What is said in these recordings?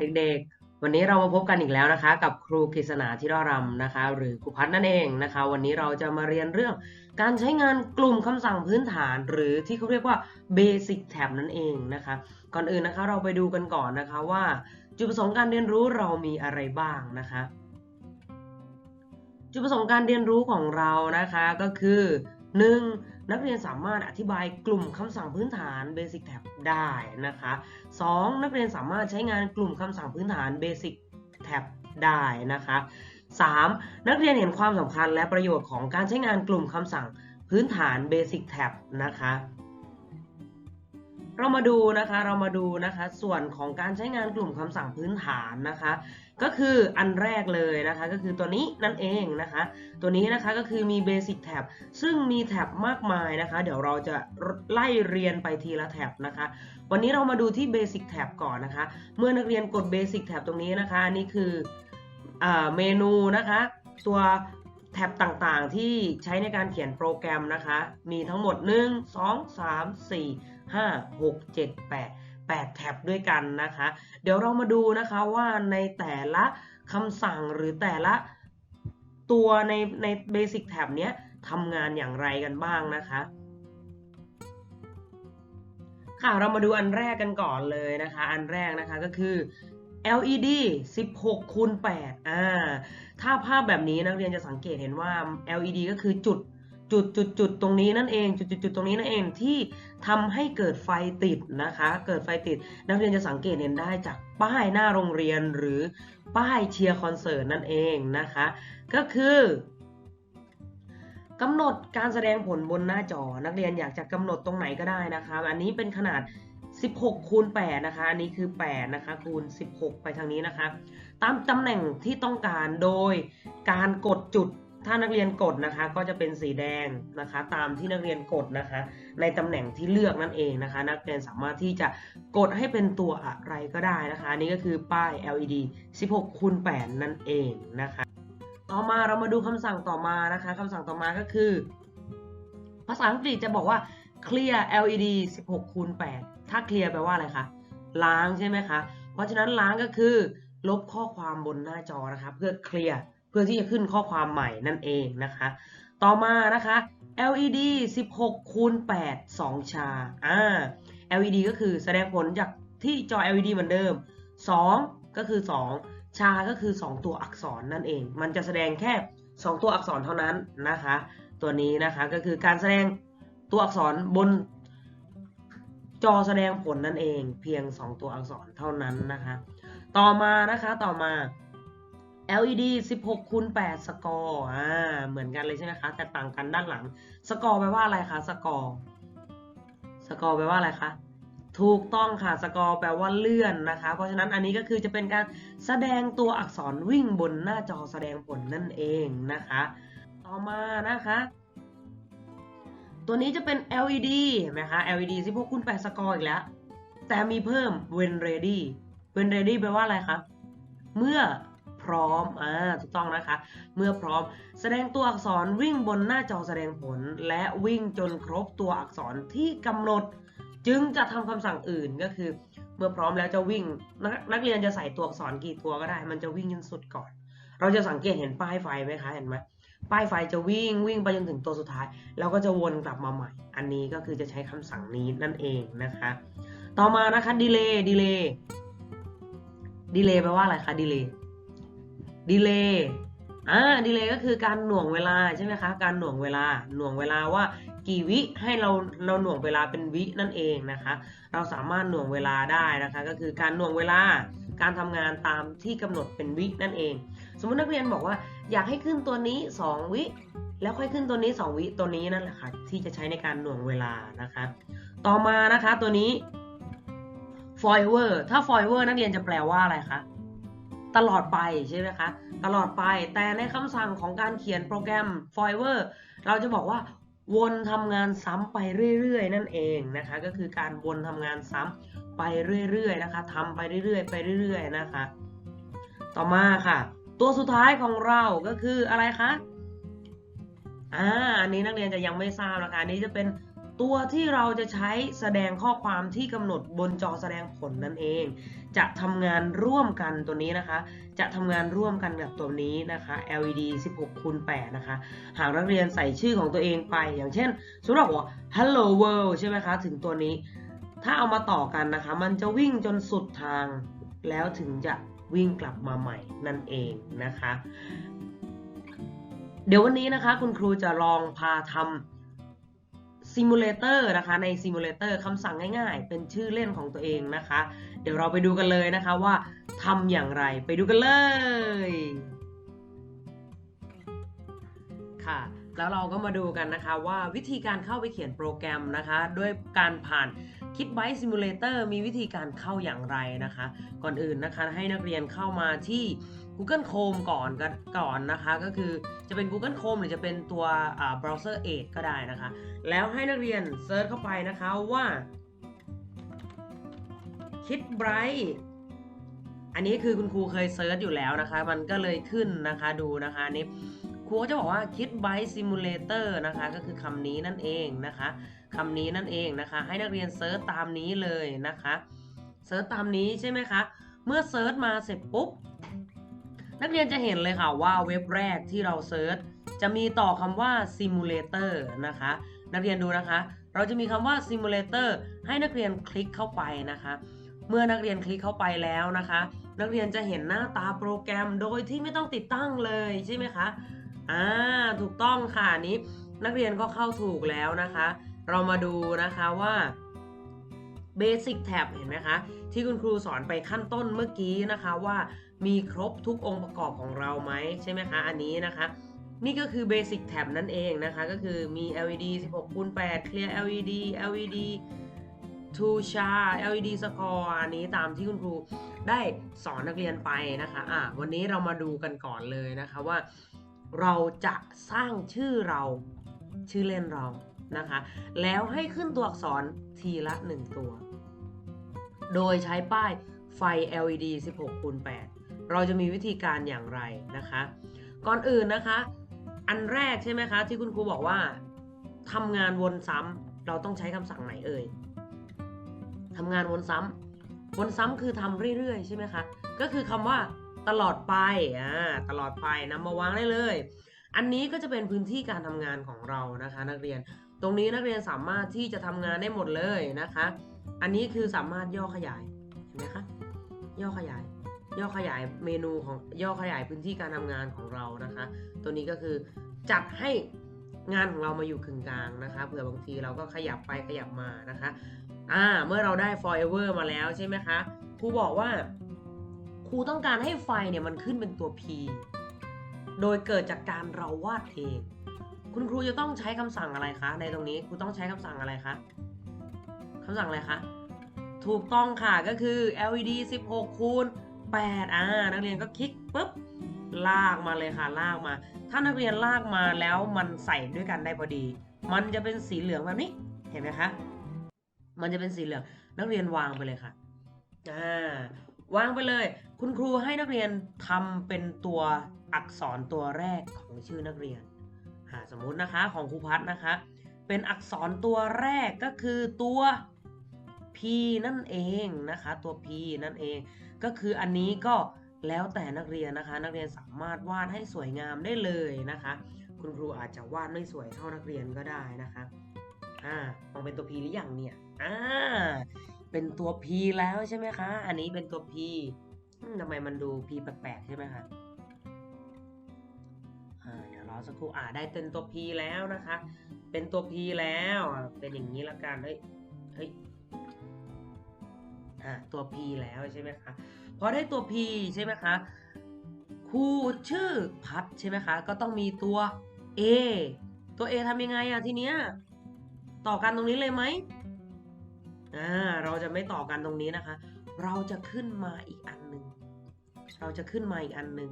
เด็กๆ วันนี้เรามาพบกันอีกแล้วนะคะ กับครูกฤษณาธิรารำนะคะ หรือครูพัฒน์นั่นเองนะคะ วันนี้เราจะมาเรียนเรื่อง การใช้งานกลุ่มคำสั่งพื้นฐาน หรือที่เขาเรียกว่า Basic Tab นั่นเองนะคะ ก่อนอื่นนะคะเราไปดูกันก่อนนะคะว่า จุดประสงค์การเรียนรู้เรามีอะไรบ้างนะคะ จุดประสงค์การเรียนรู้ของเรานะคะก็คือ 1. นักเรียนสามารถอธิบายกลุ่มคำสั่งพื้นฐาน Basic Tab ได้นะคะ 2. นักเรียนสามารถใช้งานกลุ่มคำสั่งพื้นฐาน Basic Tab ได้นะคะ 3. นักเรียนเห็นความสำคัญและประโยชน์ของการใช้งานกลุ่มคำสั่งพื้นฐาน Basic Tab นะคะ เรามาดูนะคะเรามาดูนะคะส่วนของการใช้งานกลุ่มคำสั่งพื้นฐานนะคะ ก็คืออันแรกเลยนะคะ ก็คือตัวนี้นั่นเองนะคะ ตัวนี้นะคะก็คือมี Basic Tab ซึ่งมีแท็บมากมายนะคะ เดี๋ยวเราจะไล่เรียนไปทีละแท็บนะคะ วันนี้เรามาดูที่ Basic Tab ก่อนนะคะ เมื่อนักเรียนกด Basic Tab ตรงนี้นะคะอันนี้คืออเมนูนะคะ ตัว แท็บต่างๆ ที่ใช้ในการเขียนโปรแกรมนะคะ มีทั้งหมด 1 2 3 4 5 6 7 8 8 แท็บด้วยกันนะคะ เดี๋ยวเรามาดูนะคะว่าในแต่ละคำสั่งหรือแต่ละตัวในใน Basic Tab เนี้ยทำงานอย่างไรกันบ้างนะคะ ค่ะเรามาดูอันแรกกันก่อนเลยนะคะ อันแรกนะคะก็คือ LED 16คูณ8อ่า ถ้าภาพแบบนี้นักเรียนจะสังเกตเห็นว่า LED ก็คือจุดจุดจุดจุดตรงนี้นั่นเองจุดจุดจุดตรงนี้นั่นเองที่ทำให้เกิดไฟติดนะคะ เกิดไฟติด นักเรียนจะสังเกตเห็นได้จากป้ายหน้าโรงเรียนหรือป้ายเชียร์คอนเสิร์ตนั่นเองนะคะ ก็คือกำหนดการแสดงผลบนหน้าจอนักเรียนอยากจะกำหนดตรงไหนก็ได้นะคะ อันนี้เป็นขนาด 16คูณ8นะคะ อันนี้คือ8นะคะคูณ 16 ไปทางนี้นะคะ ตามตำแหน่งที่ต้องการโดยการกดจุดถ้านักเรียนกดนะคะ ก็จะเป็นสีแดงนะคะ ตามที่นักเรียนกดนะคะ ในตำแหน่งที่เลือกนั่นเองนะคะ นักเรียนสามารถที่จะกดให้เป็นตัวอะไรก็ได้นะคะนนี้ก็คือป้าย LED 16คูณ8นั่นเองนะคะ ต่อมาเรามาดูคำสั่งต่อมานะคะคำสั่งต่อมาก็คือ ภาษาอังกฤษจะบอกว่า clear LED 16คูณ8 ถ้า clear แปลว่าอะไรคะ ล้างใช่ไหมคะ เพราะฉะนั้นล้างก็คือ ลบข้อความบนหน้าจอนะคะเพื่อ clear เพื่อที่จะขึ้นข้อความใหม่นั่นเองนะคะ ต่อมานะคะ LED 16คูณ8 2 ชาอ่า LED ก็คือแสดงผลจากที่จอ LED เหมือนเดิม 2 ก็คือ 2 ชาก็คือ 2 ตัวอักษรนั่นเอง มันจะแสดงแค่ 2 ตัวอักษรเท่านั้นนะคะ ตัวนี้นะคะก็คือการแสดงตัวอักษรบน จอแสดงผลนั่นเองเพียง 2 ตัวอักษรเท่านั้นนะคะ ต่อมานะคะต่อมา LED 16คูณ8สกอร์อ่าเหมือนกันเลยใช่ไหมคะแต่ต่างกันด้านหลัง สกอร์แปลว่าอะไรคะสกอร์สกอร์แปลว่าอะไรคะถูกต้องค่ะสกอร์แปลว่าเลื่อนนะคะ เพราะฉะนั้นอันนี้ก็คือจะเป็นการแสดงตัวอักษรวิ่งบนหน้าจอแสดงผลนั่นเองนะคะ ต่อมานะคะ ตัวนี้จะเป็น LED เห็นไหมคะ LED 16คูณ8สกอร์อีกแล้ว แต่มีเพิ่ม when ready when ready แปลว่าอะไรคะเมื่อพร้อม อ่า ถูกต้องนะคะ เมื่อพร้อม แสดงตัวอักษรวิ่งบนหน้าจอแสดงผล และวิ่งจนครบตัวอักษรที่กำหนด จึงจะทำคำสั่งอื่นก็คือ เมื่อพร้อมแล้วจะวิ่งนกนักเรียนจะใส่ตัวอักษรกี่ตัวก็ได้ มันจะวิ่งจนสุดก่อน เราจะสังเกตเห็นป้ายไฟไหมคะ เห็นไหม ป้ายไฟจะวิ่งวิ่งไปจนถึงตัวสุดท้าย แล้วก็จะวนกลับมาใหม่ อันนี้ก็คือจะใช้คำสั่งนี้นั่นเองนะคะ ต่อมานะคะดีเลย์ดีเลย์ดีเลย์แปลว่าอะไรคะดีเลย์ดีเลย์อ่าดีเลย์ก็คือการหน่วงเวลาใช่ไหมคะ การหน่วงเวลา หน่วงเวลาว่ากี่วิให้เราเราหน่วงเวลาเป็นวินั่นเองนะคะ เราสามารถหน่วงเวลาได้นะคะ ก็คือการหน่วงเวลา การทำงานตามที่กำหนดเป็นวินั่นเอง สมมตินักเรียนบอกว่าอยากให้ขึ้นตัวนี้ 2 วิ แล้วค่อยขึ้นตัวนี้ 2 วิตัวนี้นั่นแหละค่ะที่จะใช้ในการหน่วงเวลานะคะ ต่อมานะคะตัวนี้ forever ถ้า forever นักเรียนจะแปลว่าอะไรคะตลอดไปใช่ไหมคะตลอดไปแต่ในคำสั่งของการเขียนโปรแกรม forever เราจะบอกว่าวนทำงานซ้ำไปเรื่อย ๆ นั่นเองนะคะ ก็คือการวนทำงานซ้ำไปเรื่อย ๆ นะคะทำไปเรื่อย ๆ ไปเรื่อย ๆ นะคะ ต่อมาค่ะ ตัวสุดท้ายของเราก็คืออะไรคะ อ่า อันนี้นักเรียนจะยังไม่ทราบนะคะอันนี้จะเป็นตัวที่เราจะใช้แสดงข้อความที่กำหนดบนจอแสดงผลนั่นเอง จะทำงานร่วมกันตัวนี้นะคะ จะทำงานร่วมกันกับตัวนี้นะคะ LED 16คูณ8นะคะ หากนักเรียนใส่ชื่อของตัวเองไป อย่างเช่นสมมติว่า Hello World ใช่ไหมคะ ถึงตัวนี้ ถ้าเอามาต่อกันนะคะ มันจะวิ่งจนสุดทางแล้วถึงจะ วิ่งกลับมาใหม่นั่นเองนะคะ เดี๋ยววันนี้นะคะคุณครูจะลองพาทำซิมูเลเตอร์นะคะในซิมูเลเตอร์คำสั่งง่ายๆ เป็นชื่อเล่นของตัวเองนะคะ เดี๋ยวเราไปดูกันเลยนะคะว่าทำอย่างไรไปดูกันเลยค่ะแล้วเราก็มาดูกันนะคะว่าวิธีการเข้าไปเขียนโปรแกรมนะคะ ด้วยการผ่าน k i t b y Simulator มีวิธีการเข้าอย่างไรนะคะ ก่อนอื่นนะคะให้นักเรียนเข้ามาที่ Google Chrome ก่อนกันก่อนนะคะ ก็คือจะเป็น Google Chrome หรือจะเป็นตัวอ่า browser Edge ก็ได้นะคะ แล้วให้นักเรียนเซิร์ชเข้าไปนะคะว่า Kit Bright อันนี้คือคุณครูเคยเซิร์ชอยู่แล้วนะคะ มันก็เลยขึ้นนะคะดูนะคะนนี้ครูก็จะบอกว่า Kit Bright Simulator นะคะ ก็คือคำนี้นั่นเองนะคะ คำนี้นั่นเองนะคะ ให้นักเรียนเซิร์ชตามนี้เลยนะคะเซิร์ชตามนี้ใช่ไหมคะ เมื่อเซิร์ชมาเสร็จปุ๊บ นักเรียนจะเห็นเลยค่ะว่าเว็บแรกที่เราเซิร์ชจะมีต่อคำว่า simulator นะคะ นักเรียนดูนะคะ เราจะมีคำว่า simulator ให้นักเรียนคลิกเข้าไปนะคะ เมื่อนักเรียนคลิกเข้าไปแล้วนะคะ นักเรียนจะเห็นหน้าตาโปรแกรมโดยที่ไม่ต้องติดตั้งเลยใช่ไหมคะอ่าถูกต้องค่ะนี้ นักเรียนก็เข้าถูกแล้วนะคะ เรามาดูนะคะว่า Basic Tab เห็นไหมคะที่คุณครูสอนไปขั้นต้นเมื่อกี้นะคะว่ามีครบทุกองค์ประกอบของเราไหมใช่ไหมคะอันนี้นะคะนี่ก็คือ Basic Tab นั่นเองนะคะ ก็คือมี LED 16คูณ8 Clear LED LED to char LED score อันนี้ตามที่คุณครูได้สอนนักเรียนไปนะคะอะวันนี้เรามาดูกันก่อนเลยนะคะว่า เราจะสร้างชื่อเราชื่อเล่นเรา นะคะ แล้วให้ขึ้นตัวอักษรทีละ 1 ตัว โดยใช้ป้ายไฟ LED 16คูณ8เราจะมีวิธีการอย่างไรนะคะ ก่อนอื่นนะคะ อันแรกใช่ไหมคะที่คุณครูบอกว่าทำงานวนซ้ำเราต้องใช้คำสั่งไหนเอ่ยทำงานวนซ้ำวนซ้ำคือทำเรื่อยๆ ใช่ไหมคะ ก็คือคำว่าตลอดไปอ่าตลอดไปนำมาวางได้เลย อันนี้ก็จะเป็นพื้นที่การทำงานของเรานะคะ นักเรียน ตรงนี้นักเรียนสามารถที่จะทำงานได้หมดเลยนะคะ อันนี้คือสามารถย่อขยาย เห็นไหมคะ ย่อขยาย ย่อขยายเมนูของย่อขยายพื้นที่การทำงานของเรานะคะ ตัวนี้ก็คือจัดให้งานของเรามาอยู่กึ่งกลางนะคะ เผื่อบางทีเราก็ขยับไปขยับมานะคะ อ่า เมื่อเราได้ forever มาแล้วใช่ไหมคะ ครูบอกว่า ครูต้องการให้ไฟเนี่ยมันขึ้นเป็นตัว p โดยเกิดจากการเราวาดเอง คุณครูจะต้องใช้คำสั่งอะไรคะ ในตรงนี้ครูต้องใช้คำสั่งอะไรคะคำสั่งอะไรคะถูกต้องค่ะก็คือ LED 16คูณ8อ่านักเรียนก็คลิกปุ๊บลากมาเลยค่ะลากมา ถ้านักเรียนลากมาแล้วมันใส่ด้วยกันได้พอดี มันจะเป็นสีเหลืองแบบนี้เห็นไหมคะมันจะเป็นสีเหลืองนักเรียนวางไปเลยค่ะอ่าวางไปเลย คุณครูให้นักเรียนทำเป็นตัวอักษรตัวแรกของชื่อนักเรียน อ่าสมมุตินะคะของครูพัฒนะคะ เป็นอักษรตัวแรกก็คือตัว P นั่นเองนะคะตัว P นั่นเอง ก็คืออันนี้ก็แล้วแต่นักเรียนนะคะ นักเรียนสามารถวาดให้สวยงามได้เลยนะคะ คุณครูอาจจะวาดไม่สวยเท่านักเรียนก็ได้นะคะอ่ามองเป็นตัว P หรือยังเนี่ยอ่าเป็นตัว P แล้วใช่ไหมคะ อันนี้เป็นตัว P ทำไมมันดู P แปลกๆใช่ไหมคะ อสักครู่อ่าได้เป็นตัว P แล้วนะคะ เป็นตัว P แล้วเป็นอย่างนี้ละกันเฮ้ยเฮ้ยอ่าตัว P แล้วใช่ไหมคะพอได้ตัว P ใช่ไหมคะครูชื่อพัดใช่ไหมคะก็ต้องมีตัว A ตัว A ทำยังไงอะทีเนี้ยต่อกันตรงนี้เลยไหมอ่าเราจะไม่ต่อกันตรงนี้นะคะ เราจะขึ้นมาอีกอันหนึ่งเราจะขึ้นมาอีกอันหนึ่ง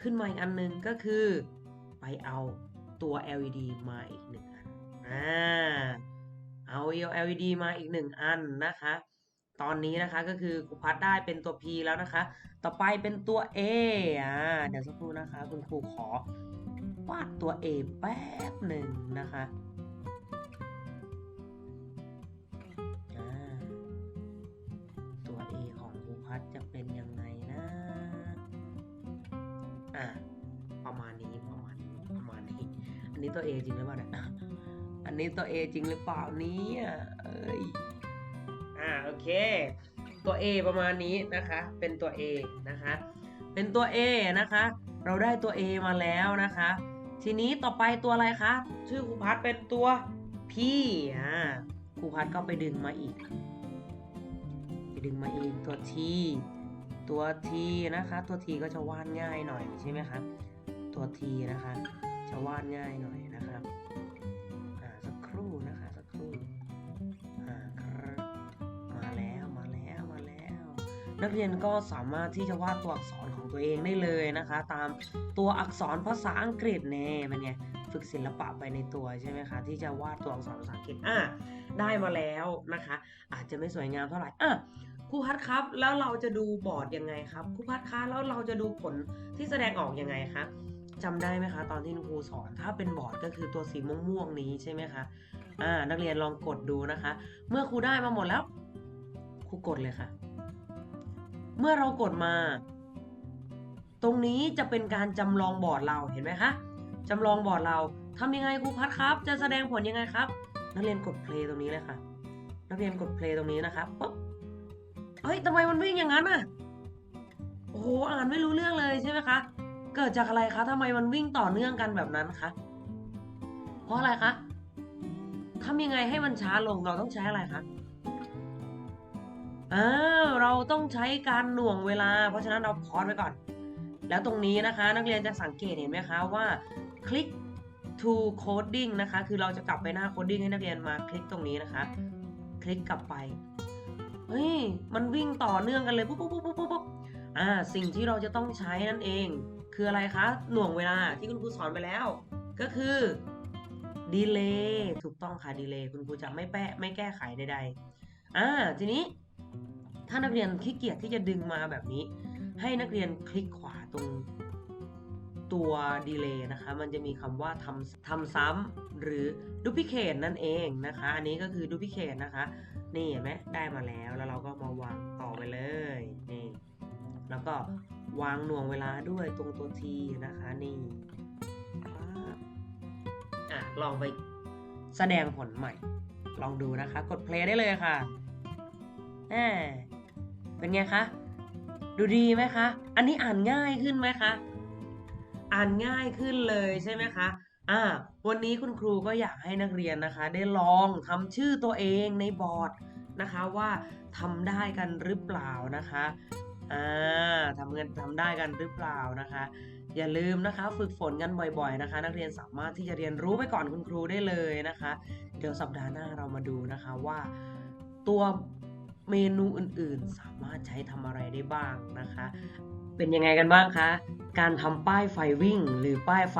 ขึ้นมาอีกอันหนึ่งก็คือ ไปเอาตัว LED มาอีกหนึ่งอันอ่าเอา LED มาอีกหนึ่งอันนะคะ ตอนนี้นะคะก็คือครูพัดได้เป็นตัว P แล้วนะคะ ต่อไปเป็นตัว A อ่าเดี๋ยวสักครู่นะคะ คุณครูขอวาดตัว A แป๊บหนึ่งนะคะ นนี้ตัว A จริงหรือเปล่าเนี่ยอันนี้ตัว A จริงหรือเปล่าเนี่ยเอ้ยอ่าโอเค ตัว A ประมาณนี้นะคะ เป็นตัว A นะคะ เป็นตัว A นะคะ เราได้ตัว A มาแล้วนะคะ ทีนี้ต่อไปตัวอะไรคะ ชื่อครูพัดเป็นตัว P อ่าครูพัดก็ไปดึงมาอีก ไปดึงมาอีกตัว T ตัว T นะคะ ตัว T ก็จะวาดง่ายหน่อยใช่ไหมครับตัว T นะคะ จะวาดง่ายหน่อยนะครับอ่าสักครู่นะคะสักครู่อ่าครับมาแล้วมาแล้วมาแล้ว นักเรียนก็สามารถที่จะวาดตัวอักษรของตัวเองได้เลยนะคะ ตามตัวอักษรภาษาอังกฤษเน่มันไงฝึกศิลปะไปในตัวใช่ไหมคะที่จะวาดตัวอักษรภาษาอังกฤษอะได้มาแล้วนะคะ อาจจะไม่สวยงามเท่าไหร่อะครูพัดครับ แล้วเราจะดูบอร์ดยังไงครับครูพัดคะแล้วเราจะดูผลที่แสดงออกยังไงคะ จำได้ไหมคะ ตอนที่ครูสอน ถ้าเป็นบอร์ดก็คือตัวสีม่วงๆนี้ใช่ไหมคะอ่านักเรียนลองกดดูนะคะ เมื่อครูได้มาหมดแล้วครูกดเลยค่ะ เมื่อเรากดมา ตรงนี้จะเป็นการจำลองบอร์ดเราเห็นไหมคะจำลองบอร์ดเราทำยังไงครูพัดครับ จะแสดงผลยังไงครับ นักเรียนกดเพลย์ตรงนี้เลยค่ะ นักเรียนกดเพลย์ตรงนี้นะครับปุ๊บเฮ้ยทำไมมันวิ่งอย่างนั้นอะโอ้โหอ่านไม่รู้เรื่องเลยใช่ไหมคะ เกิดจากอะไรคะทำไมมันวิ่งต่อเนื่องกันแบบนั้นคะเพราะอะไรคะทำยังไงให้มันช้าลงเราต้องใช้อะไรคะอ่าเราต้องใช้การหน่วงเวลา เพราะฉะนั้นเราพอสไว้ก่อน แล้วตรงนี้นะคะ นักเรียนจะสังเกตเห็นไหมคะว่าคลิก to coding นะคะ คือเราจะกลับไปหน้า coding ให้นักเรียนมาคลิกตรงนี้นะคะ คลิกกลับไปเฮ้ยมันวิ่งต่อเนื่องกันเลยปุ๊บปุ๊บปุ๊บปุ๊บปุ๊บอ่าสิ่งที่เราจะต้องใช้นั่นเอง คืออะไรคะ หน่วงเวลาที่คุณครูสอนไปแล้ว ก็คือ delay ถูกต้องค่ะ delay คุณครูจะไม่แปะไม่แก้ไขใดๆอ่าทีนี้ถ้านักเรียนขี้เกียจที่จะดึงมาแบบนี้ ให้นักเรียนคลิกขวาตรงตัวดีเลย์นะคะ มันจะมีคำว่าทำทำซ้ำหรือ duplicate นั่นเองนะคะ อันนี้ก็คือ duplicate นะคะ นี่เห็นไหมได้มาแล้วแล้วเราก็มาวางต่อไปเลยนี่แล้วก็ วางหน่วงเวลาด้วยตรงตัว T นะคะนี่อะลองไปแสดงผลใหม่ ลองดูนะคะ กด play ได้เลยค่ะแหมเป็นไงคะ ดูดีไหมคะ อันนี้อ่านง่ายขึ้นไหมคะ อ่านง่ายขึ้นเลยใช่ไหมคะอ่าวันนี้คุณครูก็อยากให้นักเรียนนะคะ ได้ลองทำชื่อตัวเองในบอร์ดนะคะว่าทำได้กันหรือเปล่านะคะ อ่าทำกันทำได้กันหรือเปล่านะคะ อย่าลืมนะคะ ฝึกฝนกันบ่อยๆนะคะ นักเรียนสามารถที่จะเรียนรู้ไปก่อนคุณครูได้เลยนะคะ เดี๋ยวสัปดาห์หน้าเรามาดูนะคะว่าตัวเมนูอื่นๆ สามารถใช้ทำอะไรได้บ้างนะคะ เป็นยังไงกันบ้างคะ การทำป้ายไฟวิ่ง หรือป้ายไฟ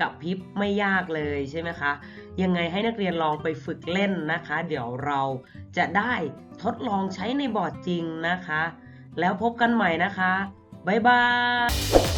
กับพริบไม่ยากเลยใช่ไหมคะ ยังไงให้นักเรียนลองไปฝึกเล่นนะคะ เดี๋ยวเราจะได้ทดลองใช้ในบอร์ดจริงนะคะ แล้วพบกันใหม่นะคะ บ๊ายบาย